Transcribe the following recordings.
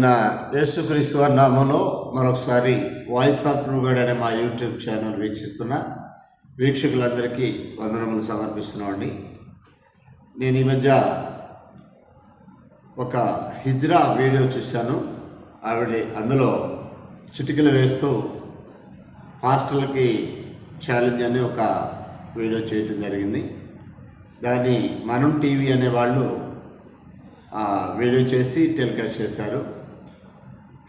నా యేసుక్రీస్తు వారి నామంలో మరొకసారి వాయిస్ ఆఫ్ ట్రూగడ్ అనే మా యూట్యూబ్ ఛానల్ వీక్షిస్తున్న వీక్షకులందరికీ వందనములు సమర్పిస్తున్నామండి. నేను ఈ మధ్య ఒక హిజ్రా వీడియో చూశాను. ఆవిడ అందులో చిటికలు వేస్తూ హాస్టల్కి ఛాలెంజ్ అని ఒక వీడియో చేయటం జరిగింది. దాన్ని మనం టీవీ అనే వాళ్ళు ఆ, వీడియో చేసి టెలికాస్ట్ చేశారు.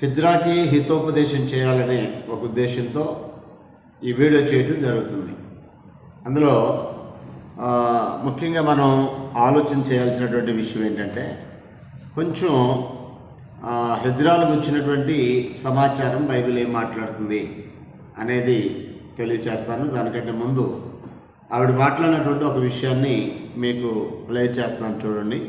హిజ్రాకి హితోపదేశం చేయాలనే ఒక ఉద్దేశంతో ఈ వీడియో చేయటం జరుగుతుంది. అందులో ముఖ్యంగా మనం ఆలోచన చేయాల్సినటువంటి విషయం ఏంటంటే కొంచెం ఆ, హిజ్రాలకు వచ్చినటువంటి సమాచారం బైబిల్ ఏం మాట్లాడుతుంది అనేది తెలియచేస్తాను. దానికంటే ముందు ఆవిడ మాట్లాడినటువంటి ఒక విషయాన్ని మీకు ప్లే చేస్తాను చూడండి.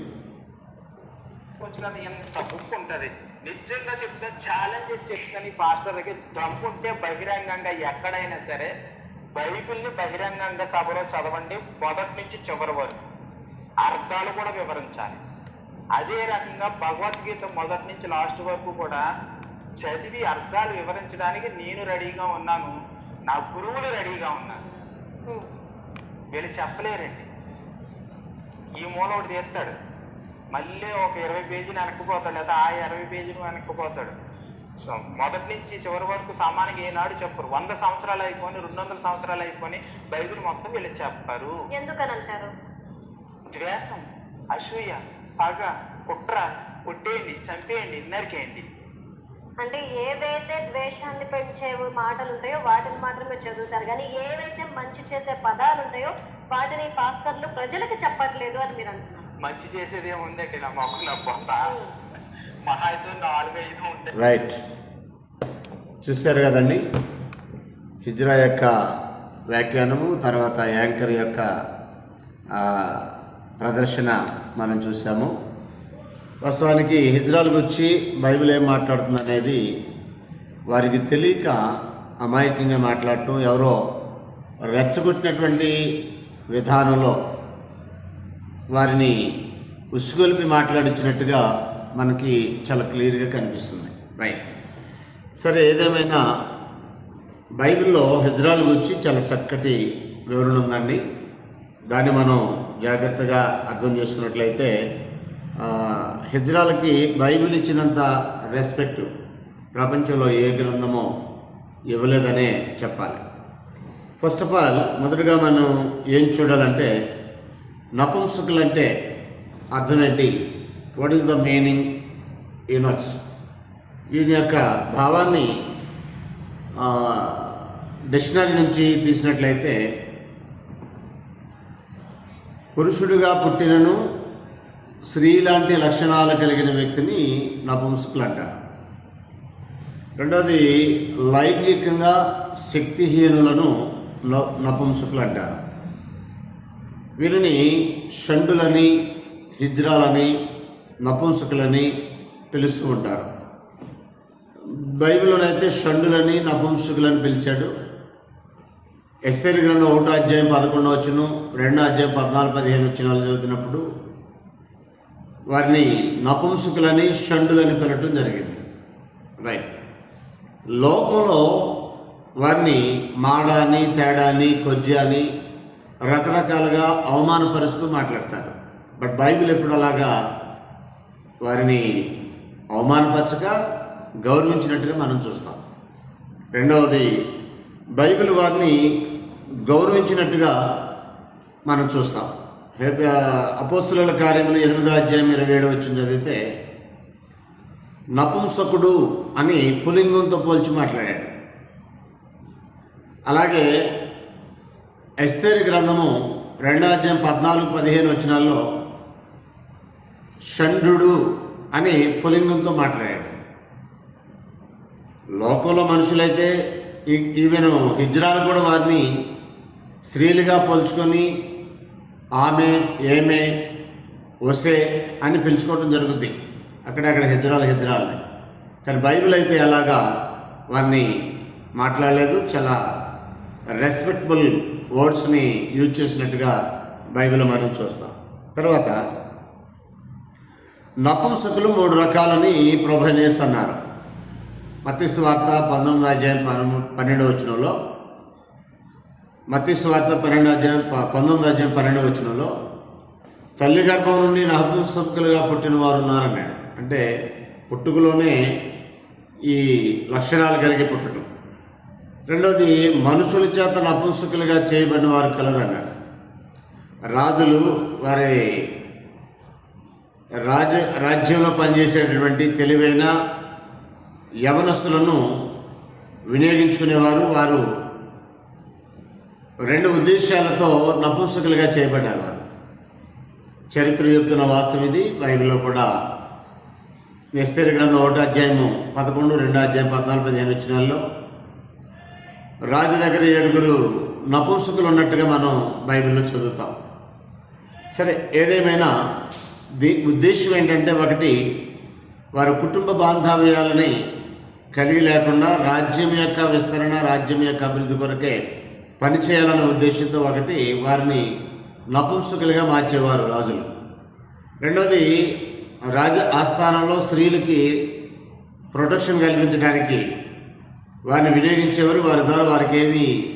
ఎంత ఉంటుంది నిజంగా చెప్తే ఛాలెంజెస్ చెప్తాను ఈ పాస్టర్కి దమ్ముంటే బహిరంగంగా ఎక్కడైనా సరే బైబిల్ని బహిరంగంగా సభలో చదవండి మొదటి నుంచి చివరి వరకు. అర్థాలు కూడా వివరించాలి. అదే రకంగా భగవద్గీత మొదటి నుంచి లాస్ట్ వరకు కూడా చదివి అర్థాలు వివరించడానికి నేను రెడీగా ఉన్నాను నా గురువులు రెడీగా ఉన్నారు. వీళ్ళు చెప్పలేరండి. ఈ మూల ఒకటి తీస్తాడు. మళ్ళీ ఒక ఇరవై పేజీలు వెనక్కిపోతాడు లేదా ఆ ఇరవై పేజీలు వెనక్కిపోతాడు. సో మొదటి నుంచి చివరి వరకు సామాన్యంగా ఏనాడు చెప్పరు. వంద సంవత్సరాలు అయిపోయి రెండు వందల సంవత్సరాలు అయిపోయి బైబిల్ మొత్తం వీళ్ళు చెప్పరు. ఎందుకని అంటారు ద్వేషం అసూయ పగ కుట్ర కొట్టేయండి చంపేయండి నరికేయండి అంటే ఏవైతే ద్వేషాన్ని పెంచే మాటలు ఉంటాయో వాటిని మాత్రమే చదువుతారు. కానీ ఏవైతే మంచి చేసే పదాలు ఉంటాయో వాటిని పాస్టర్లు ప్రజలకు చెప్పట్లేదు అని మీరు అంటున్నారు. మంచి చేసేది ఏముందండి నా మొక్క మహా అయితే నాలుగు ఐదు ఉంటాయి రైట్. చూశారు కదండి? హిజ్రా యొక్క వ్యాఖ్యానము తర్వాత యాంకర్ యొక్క ప్రదర్శన మనం చూసాము వాస్తవానికి హిజ్రాల వచ్చి బైబిల్ ఏం మాట్లాడుతుంది అనేది వారికి తెలియక అమాయకంగా మాట్లాడటం ఎవరో రెచ్చగొట్టినటువంటి విధానంలో వారిని ఉసుగొలిపి మాట్లాడించినట్టుగా మనకి చాలా క్లియర్గా కనిపిస్తుంది. రైట్ సరే ఏదేమైనా బైబిల్లో హిజ్రాల గురించి చాలా చక్కటి వివరణ ఉందండి. దాన్ని మనం జాగ్రత్తగా అర్థం చేసుకున్నట్లయితే హిజ్రాలకి బైబిల్ ఇచ్చినంత రెస్పెక్ట్ ప్రపంచంలో ఏ గ్రంథమో ఇవ్వలేదనే చెప్పాలి. ఫస్ట్ ఆఫ్ ఆల్ మొదటగా మనం ఏం చూడాలంటే నపుంసకులు అంటే అర్థం ఏంటి what is the meaning eunuchs దీని యొక్క భావాన్ని డిక్షనరీ నుంచి తీసినట్లయితే పురుషుడిగా పుట్టినను స్త్రీ లాంటి లక్షణాలు కలిగిన వ్యక్తిని నపుంసకులు అంటారు. రెండవది లైంగికంగా శక్తిహీనులను న- నపుంసకులు అంటారు. వీరిని షండులని హిజ్రాలని నపుంసకులని పిలుస్తూ ఉంటారు. బైబిల్లోనైతే షండులని నపుంసకులని పిలిచాడు. ఎస్తేరి గ్రంథం ఒకటో అధ్యాయం పదకొండో వచ్చును రెండో అధ్యాయం పద్నాలుగు పదిహేను వచ్చిన చదువుతున్నప్పుడు వారిని నపుంసకులని షండులని పిలవటం జరిగింది. రైట్. లోకంలో వారిని మాడాని తేడాని కొజ్జాని రకరకాలుగా అవమానపరుస్తూ మాట్లాడతారు. బట్ బైబిల్ ఎప్పుడు అలాగా వారిని అవమానపరచక గౌరవించినట్టుగా మనం చూస్తాం. రెండవది బైబిల్ వారిని గౌరవించినట్టుగా మనం చూస్తాం. అపోస్తుల కార్యములు ఎనిమిదో అధ్యాయం ఇరవై ఏడు వచ్చిన చదివితే నపుంసకుడు అని పులింగంతో పోల్చి మాట్లాడాడు. అలాగే ఎస్తేరు గ్రంథము రెండో అధ్యాయం పద్నాలుగు పదిహేను వచనాల్లో షండు అని పులింగంతో మాట్లాడాడు. లోకంలో మనుషులైతే ఈవెను హిజ్రాలు కూడా వారిని స్త్రీలుగా పోల్చుకొని ఆమె ఏమే ఒసే అని పిలుచుకోవడం జరుగుద్ది. అక్కడక్కడ హిజ్రాలు హిజ్రాలని కానీ బైబిల్ అయితే అలాగా వారిని మాట్లాడలేదు చాలా రెస్పెక్టబుల్ వర్డ్స్ని యూజ్ చేసినట్టుగా బైబిల్ మనం చూస్తాం. తర్వాత నపుంసకులు మూడు రకాలని ప్రభనేస్ అన్నారు. మత్తి వార్త పంతొమ్మిది అధ్యాయం పన్నెండు పన్నెండు వచనంలో మత్తి వార్త పన్నెండు అధ్యాయం పంతొమ్మిది అధ్యాయం పన్నెండు వచనంలో తల్లి గర్భం నుండి నపుంసకులుగా పుట్టిన వారు ఉన్నారన్నాడు. అంటే పుట్టుకలోనే ఈ లక్షణాలు కలిగి పుట్టడం రెండోది మనుషుల చేత నపుంసకులుగా చేయబడిన వారు కలరు అన్నాడు రాజులు వారి రాజ రాజ్యంలో పనిచేసేటటువంటి తెలివైన యవనస్తులను వినియోగించుకునేవారు. వారు రెండు ఉద్దేశాలతో నపుంసకులుగా చేయబడ్డారు వారు. చరిత్ర చెప్తున్న వాస్తవం ఇది. బైబిల్లో కూడా నిస్తేరి గ్రంథం ఒకటో అధ్యాయము పదకొండు రెండో అధ్యాయం పద్నాలుగు పదిహేను వచ్చినాల్లో రాజు దగ్గర ఏడుగురు నపుంసకులు ఉన్నట్టుగా మనం బైబిల్లో చదువుతాం. సరే ఏదేమైనా దీ ఉద్దేశం ఏంటంటే ఒకటి వారి కుటుంబ బాంధవ్యాలని కలిగి లేకుండా రాజ్యం యొక్క విస్తరణ రాజ్యం యొక్క అభివృద్ధి కొరకే పనిచేయాలన్న ఉద్దేశంతో ఒకటి వారిని నపుంసకులుగా మార్చేవారు రాజులు. రెండోది రాజ ఆస్థానంలో స్త్రీలకి ప్రొటెక్షన్ కల్పించడానికి వారిని వినియోగించేవారు వారి ద్వారా వారికి ఏమి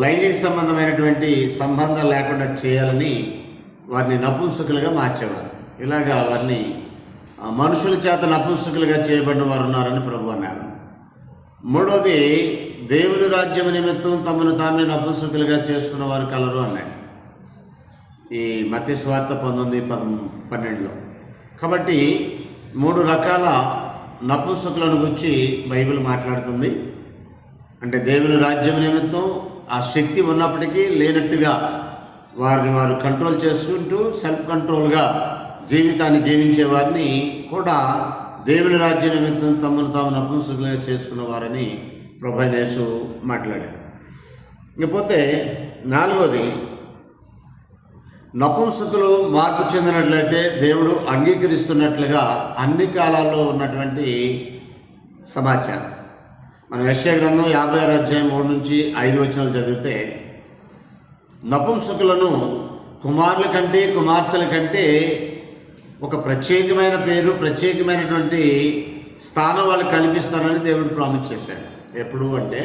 లైంగిక సంబంధమైనటువంటి సంబంధం లేకుండా చేయాలని వారిని నపుంసకులుగా మార్చేవారు. ఇలాగా వారిని మనుషుల చేత నపుంసకులుగా చేయబడిన వారు ఉన్నారని ప్రభు అన్నారు. మూడోది దేవుని రాజ్యం నిమిత్తం తమను తామే నపుంసకులుగా చేసుకున్న వారు కలరు అన్నాడు. ఈ మత్తి స్వార్థ పంతొమ్మిది పద పన్నెండులో. కాబట్టి మూడు రకాల నపుంసకులను గురించి బైబిల్ మాట్లాడుతుంది. అంటే దేవుని రాజ్యం నిమిత్తం ఆ శక్తి ఉన్నప్పటికీ లేనట్టుగా వారిని వారు కంట్రోల్ చేసుకుంటూ సెల్ఫ్ కంట్రోల్గా జీవితాన్ని జీవించే వారిని కూడా దేవుని రాజ్య నిమిత్తం తమను తాము నపుంసకులుగా చేసుకున్న వారని ప్రభైనేసు మాట్లాడారు. ఇకపోతే నాలుగోది నపుంసకులు మార్పు చెందినట్లయితే దేవుడు అంగీకరిస్తున్నట్లుగా అన్ని కాలాల్లో ఉన్నటువంటి సమాచారం. మన యశ్య గ్రంథం యాభై ఆరు అధ్యాయం మూడు నుంచి ఐదు వచనాలు చదివితే నపుంసకులను కుమారుల కంటే కుమార్తెల కంటే ఒక ప్రత్యేకమైన పేరు ప్రత్యేకమైనటువంటి స్థానం వాళ్ళు కల్పిస్తానని దేవుడు ప్రామిస్ చేశాడు. ఎప్పుడు అంటే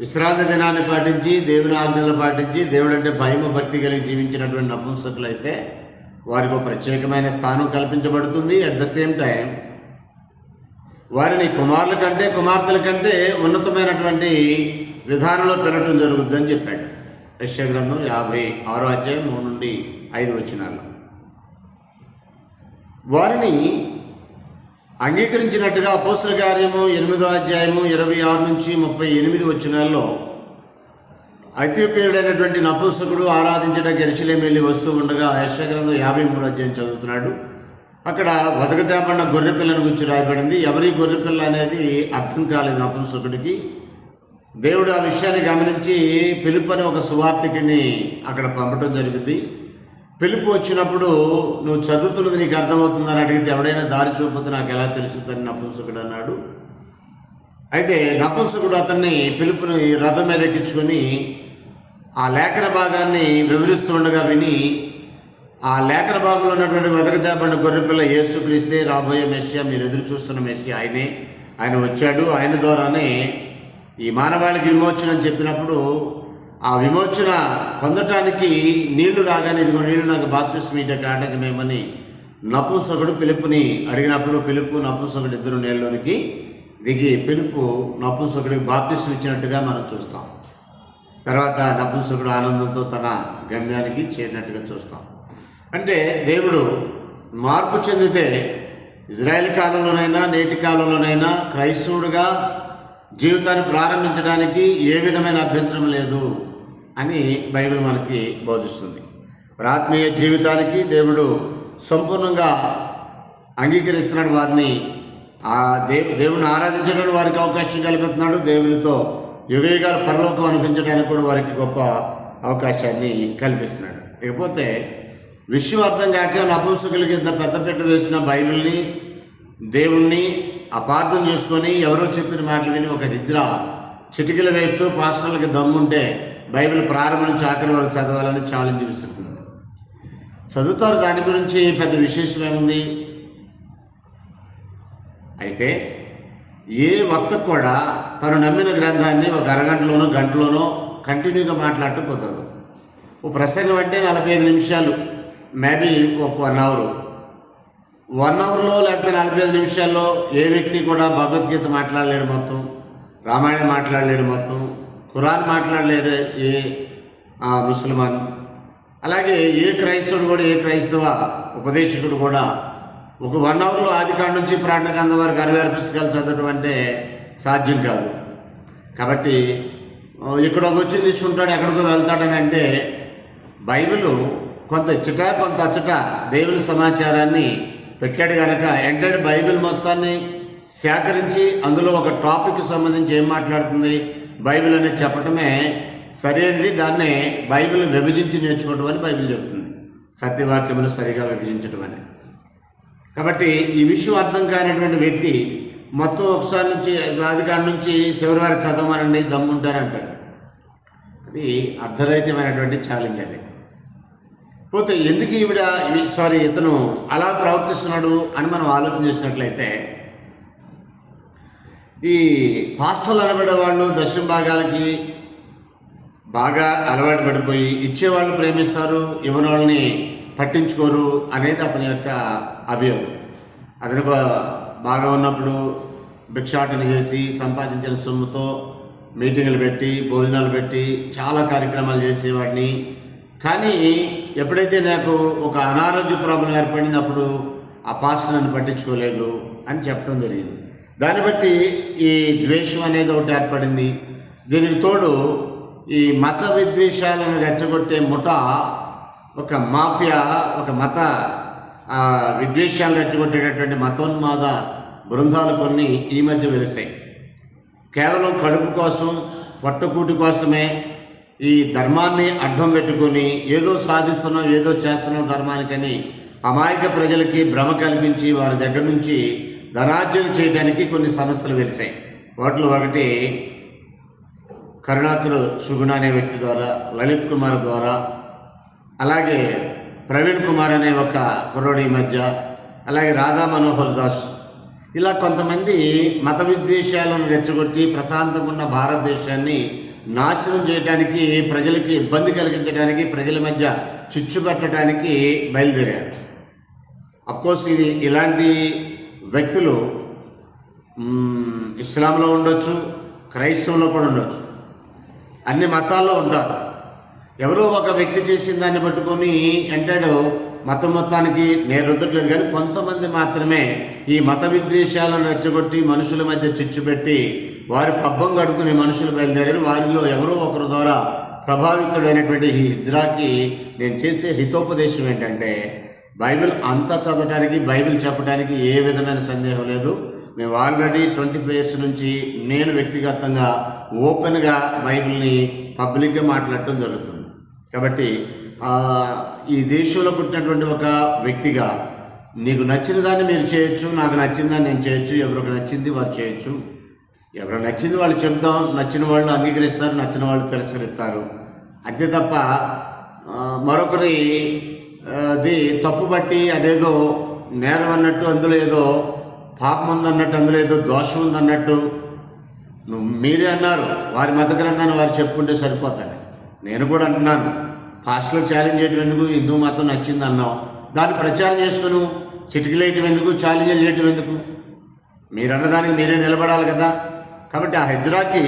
విశ్రాంతి దినాన్ని పాటించి దేవుని ఆజ్ఞలు పాటించి దేవుడు అంటే భయం భక్తి కలిగి జీవించినటువంటి నపుంసకులు అయితే వారికి ఒక ప్రత్యేకమైన స్థానం కల్పించబడుతుంది. అట్ ద సేమ్ టైం వారిని కుమారుల కంటే కుమార్తెల కంటే ఉన్నతమైనటువంటి విధానంలో పెరగటం జరుగుద్దని చెప్పాడు. యశ్య గ్రంథం యాభై ఆరో అధ్యాయం మూడు నుండి ఐదు వచ్చినాలు వారిని అంగీకరించినట్టుగా అపోస్తుల కార్యము ఎనిమిదో అధ్యాయము ఇరవై ఆరు నుంచి ముప్పై ఎనిమిది వచ్చినాల్లో ఐథియోపియుడైనటువంటి నపుంసకుడు ఆరాధించడానికి ఎరుసలేం వెళ్ళి వస్తూ ఉండగా యశ్వగ్రంథం యాభై మూడు అధ్యాయం చదువుతున్నాడు. అక్కడ వదకతేపడిన గొర్రె పిల్లని గురించి రాయబడింది. ఎవరి గొర్రె పిల్ల అనేది అర్థం కాలేదు నపుంసకుడికి. దేవుడు ఆ విషయాన్ని గమనించి పిలుపు అని ఒక సువార్థికిని అక్కడ పంపడం జరిగింది. పిలుపు వచ్చినప్పుడు నువ్వు చదువుతున్నది నీకు అర్థమవుతుందని అడిగితే ఎవడైనా దారి చూపొద్దు నాకు ఎలా తెలుస్తుందని నపుంసకుడు అన్నాడు. అయితే నపుంసకుడు అతన్ని పిలుపుని రథం మీద ఎక్కించుకొని ఆ లేఖన భాగాన్ని వివరిస్తుండగా విని ఆ లేఖన భాగంలో ఉన్నటువంటి వెదకదేపండి గొర్రెపిల్ల యేసుక్రీస్తే రాబోయే మెస్సియా మీరు ఎదురు చూస్తున్న మెస్సియా ఆయనే. ఆయన వచ్చాడు. ఆయన ద్వారానే ఈ మానవాళికి విమోచన అని చెప్పినప్పుడు ఆ విమోచన పొందటానికి నీళ్ళు రాగానే ఇదిగో నీళ్ళు నాకు బాప్తిస్మ ఇట మేమని నపుంసకుడు పిలుపుని అడిగినప్పుడు పిలుపు నపుంసకుడు ఇద్దరు నీళ్ళలోనికి దిగి పిలుపు నపుంసకుడికి బాప్తిస్మ ఇచ్చినట్టుగా మనం చూస్తాం. తర్వాత నపుంసకుడు ఆనందంతో తన గమ్యానికి చేరినట్టుగా చూస్తాం. అంటే దేవుడు మార్పు చెందితే ఇజ్రాయెల్ కాలంలోనైనా నేటి కాలంలోనైనా క్రైస్తవుడుగా జీవితాన్ని ప్రారంభించడానికి ఏ విధమైన అభ్యంతరం లేదు అని బైబిల్ మనకి బోధిస్తుంది. ఆత్మీయ జీవితానికి దేవుడు సంపూర్ణంగా అంగీకరిస్తున్నాడు వారిని. ఆ దే దేవుని ఆరాధించడానికి వారికి అవకాశం కల్పిస్తున్నాడు. దేవునితో యుగయుగాల పరలోకం అనిపించడానికి కూడా వారికి గొప్ప అవకాశాన్ని కల్పిస్తున్నాడు. ఇకపోతే విషయం అర్థం కాక నపుంసకులకి ఇంత పెట్ట వేసిన బైబిల్ని దేవుణ్ణి అపార్థం చేసుకొని ఎవరో చెప్పిన మాటలు విని ఒక నిద్ర చిటికలు వేస్తూ పాస్టర్లకి దమ్ముంటే బైబిల్ ప్రారంభం నుంచి ఆఖరి వరకు చదవాలని ఛాలెంజ్ విసురుతుంది. చదువుతారు దాని గురించి పెద్ద విశేషం ఏముంది? అయితే ఏ వక్త కూడా తను నమ్మిన గ్రంథాన్ని ఒక అరగంటలోనో గంటలోనో కంటిన్యూగా మాట్లాడటం కుదరదు. ఓ ప్రసంగం అంటే నలభై ఐదు నిమిషాలు. మేబీ ఒక వన్ అవర్. వన్ అవర్లో లేకపోతే నలభై ఐదు నిమిషాల్లో ఏ వ్యక్తి కూడా భగవద్గీత మాట్లాడలేడు మొత్తం రామాయణం మాట్లాడలేడు మొత్తం ఖురాన్ మాట్లాడలేరు ఏ ఆ, ముసల్మాన్. అలాగే ఏ క్రైస్తవుడు కూడా ఏ క్రైస్తవ ఉపదేశకుడు కూడా ఒక వన్ అవర్లో ఆదికాండ నుంచి ప్రాణకాంతం వరకు అరవై ఆరు పుస్తకాలు చదవటం అంటే సాధ్యం కాదు. కాబట్టి ఇక్కడ ఒక వచ్చి తీసుకుంటాడు ఎక్కడికో వెళ్తాడని అంటే బైబిల్ కొంత ఇచ్చట కొంత అచ్చట దేవుని సమాచారాన్ని పెట్టాడు కనుక ఎంటర్ బైబిల్ మొత్తాన్ని సేకరించి అందులో ఒక టాపిక్ సంబంధించి ఏం మాట్లాడుతుంది? బైబిల్ అనేది చెప్పటమే సరైనది దాన్నే బైబిల్ విభజించి నేర్చుకోవటం అని బైబిల్ చెప్తుంది. సత్యవాక్యములు సరిగా విభజించటం అని. కాబట్టి ఈ విషయం అర్థం కానిటువంటి వ్యక్తి మొత్తం ఒకసారి నుంచి రాధికాడ నుంచి చివరి వారికి చదవమనండి దమ్ముంటారంటాడు. అది అర్ధరహితమైనటువంటి ఛాలెంజ్ అది పోతే ఎందుకు ఈవిడ సారీ ఇతను అలా ప్రవర్తిస్తున్నాడు అని మనం ఆలోచన చేసినట్లయితే ఈ హాస్టల్ అనబడే వాళ్ళు దక్షిణ భాగాలకి బాగా అలవాటు పడిపోయి ఇచ్చేవాళ్ళు ప్రేమిస్తారు ఇవ్వని వాళ్ళని పట్టించుకోరు అనేది అతని యొక్క అభియోగం. అతను బాగా ఉన్నప్పుడు భిక్షాటన చేసి సంపాదించిన సొమ్ముతో మీటింగులు పెట్టి భోజనాలు పెట్టి చాలా కార్యక్రమాలు చేసేవాడిని. కానీ ఎప్పుడైతే నాకు ఒక అనారోగ్య ప్రాబ్లం ఏర్పడింది అప్పుడు ఆ పాస్టర్ నన్ను పట్టించుకోలేదు అని చెప్పడం జరిగింది. దాన్ని బట్టి ఈ ద్వేషం అనేది ఒకటి ఏర్పడింది. దీనికి తోడు ఈ మత విద్వేషాలను రెచ్చగొట్టే ముఠ ఒక మాఫియా ఒక మత విద్వేషాలు రెచ్చగొట్టేటటువంటి మతోన్మాద బృందాలు కొన్ని ఈ మధ్య వెలిసాయి. కేవలం కడుపు కోసం పట్టుకూటి కోసమే ఈ ధర్మాన్ని అడ్డం పెట్టుకొని ఏదో సాధిస్తున్నాం ఏదో చేస్తున్నాం ధర్మానికని అమాయక ప్రజలకి భ్రమ కల్పించి వారి దగ్గర నుంచి ధనార్జన చేయడానికి కొన్ని సంస్థలు వెలిసాయి. వాటిలో ఒకటి కరుణాకర్ సుగుణ అనే వ్యక్తి ద్వారా లలిత్ కుమార్ ద్వారా అలాగే ప్రవీణ్ కుమార్ అనే ఒక కుర్రోడి మధ్య అలాగే రాధా మనోహర్ దాస్. ఇలా కొంతమంది మత విద్వేషాలను రెచ్చగొట్టి ప్రశాంతంగా ఉన్న భారతదేశాన్ని నాశనం చేయడానికి ప్రజలకి ఇబ్బంది కలిగించడానికి ప్రజల మధ్య చుచ్చుపెట్టడానికి బయలుదేరారు. అఫ్కోర్స్ ఇది ఇలాంటి వ్యక్తులు ఇస్లాంలో ఉండొచ్చు క్రైస్తవంలో కూడా ఉండొచ్చు. అన్ని మతాల్లో ఉంటారు. ఎవరో ఒక వ్యక్తి చేసిన దాన్ని పట్టుకొని అంటాడు మతం మొత్తానికి నేను రుద్దట్లేదు. కానీ కొంతమంది మాత్రమే ఈ మత విద్వేషాలను రెచ్చగొట్టి మనుషుల మధ్య చిచ్చు పెట్టి వారి పబ్బం గడుపుకునే మనుషులు బయలుదేరారు. వారిలో ఎవరో ఒకరి ద్వారా ప్రభావితుడైనటువంటి ఈ హిజ్రాకి నేను చేసే హితోపదేశం ఏంటంటే బైబిల్ అంతా చదవడానికి బైబిల్ చెప్పడానికి ఏ విధమైన సందేహం లేదు. మేము ఆల్రెడీ ట్వంటీ ఫైవ్ ఇయర్స్ నుంచి నేను వ్యక్తిగతంగా ఓపెన్గా బైబిల్ని పబ్లిక్గా మాట్లాడటం జరుగుతుంది. కాబట్టి ఈ దేశంలో పుట్టినటువంటి ఒక వ్యక్తిగా నీకు నచ్చిన దాన్ని మీరు చేయొచ్చు నాకు నచ్చిన దాన్ని నేను చేయొచ్చు ఎవరికి నచ్చింది వారు చేయొచ్చు. ఎవరో నచ్చింది వాళ్ళు చెప్తాం నచ్చిన వాళ్ళు అంగీకరిస్తారు నచ్చిన వాళ్ళు తిరస్కరిస్తారు. అంతే తప్ప మరొకరి అది తప్పు బట్టి అదేదో నేరం అన్నట్టు అందులో ఏదో పాపం ఉందన్నట్టు అందులో ఏదో దోషం ఉందన్నట్టు నువ్వు మీరే అన్నారు. వారి మత గ్రంథాన్ని వారు చెప్పుకుంటే సరిపోతాను నేను కూడా అంటున్నాను పాస్టర్లకు ఛాలెంజ్ చేయటం ఎందుకు? హిందూ మతం నచ్చింది అన్నావు. దాన్ని ప్రచారం చేసుకుని. చిటికలేయటం ఎందుకు? ఛాలెంజ్ చేయటం ఎందుకు? మీరన్నదానికి మీరే నిలబడాలి కదా. కాబట్టి ఆ హెజ్రాకి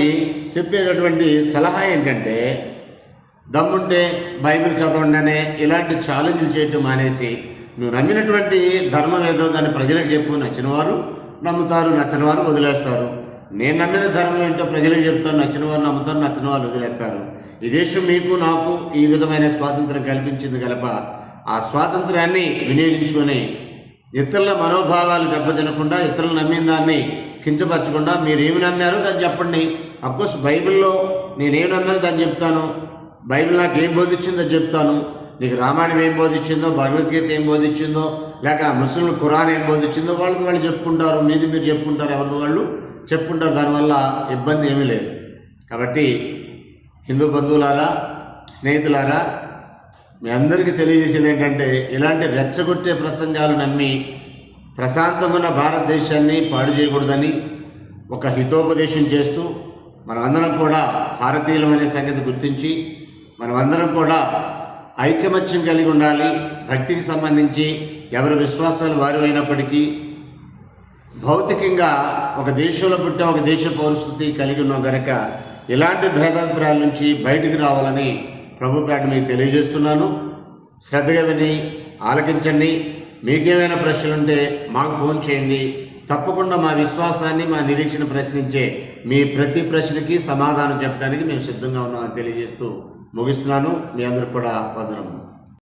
చెప్పేటటువంటి సలహా ఏంటంటే దమ్ముంటే బైబిల్ చదవండినే ఇలాంటి ఛాలెంజ్లు చేయటం మానేసి నువ్వు నమ్మినటువంటి ధర్మం ఏదో దాన్ని ప్రజలకు చెప్పు నచ్చిన వారు నమ్ముతారు నచ్చిన వారు వదిలేస్తారు. నేను నమ్మిన ధర్మం ఏంటో ప్రజలకు చెప్తాను నచ్చిన వారు నమ్ముతారు నచ్చిన వాళ్ళు వదిలేస్తారు. ఈ దేశం మీకు నాకు ఈ విధమైన స్వాతంత్రం కల్పించింది కలప ఆ స్వాతంత్రాన్ని వినియోగించుకొని ఇతరుల మనోభావాలు దెబ్బతినకుండా ఇతరులు నమ్మిన దాన్ని కించపరచకుండా మీరు ఏమి నమ్మారో దాన్ని చెప్పండి. అఫ్కోర్స్ బైబిల్లో నేనేమి నమ్మానో దాన్ని చెప్తాను. బైబిల్ నాకు ఏం బోధించిందో చెప్తాను. నీకు రామాయణం ఏం బోధించిందో భగవద్గీత ఏం బోధించిందో లేక ముస్లింలు ఖురాన్ ఏం బోధించిందో వాళ్ళది వాళ్ళు చెప్పుకుంటారు మీది మీరు చెప్పుకుంటారు ఎవరిది వాళ్ళు చెప్పుకుంటారు. దానివల్ల ఇబ్బంది ఏమీ లేదు. కాబట్టి హిందూ బంధువులారా స్నేహితులారా మీ అందరికీ తెలియజేసేది ఏంటంటే ఇలాంటి రెచ్చగొట్టే ప్రసంగాలు నమ్మి ప్రశాంతమైన భారతదేశాన్ని పాడు చేయకూడదని ఒక హితోపదేశం చేస్తూ మనమందరం కూడా భారతీయులం అనే సంగతి గుర్తించి మనమందరం కూడా ఐకమత్యం కలిగి ఉండాలి. భక్తికి సంబంధించి ఎవరి విశ్వాసాలు వారి అయినప్పటికీ భౌతికంగా ఒక దేశంలో పుట్టిన ఒక దేశ పౌరస్థితి కలిగి ఉన్నాం గనక ఇలాంటి భేదాభిప్రాయాల నుంచి బయటికి రావాలని ప్రభుపేట మీకు తెలియజేస్తున్నాను. శ్రద్ధగా విని ఆలకించండి. మీకేమైనా ప్రశ్నలుంటే మాకు ఫోన్ చేయండి. తప్పకుండా మా విశ్వాసాన్ని మా నిరీక్షణ ప్రశ్నించే మీ ప్రతి ప్రశ్నకి సమాధానం చెప్పడానికి మేము సిద్ధంగా ఉన్నామని తెలియజేస్తూ ముగిస్తున్నాను. మీ అందరికి కూడా వందనము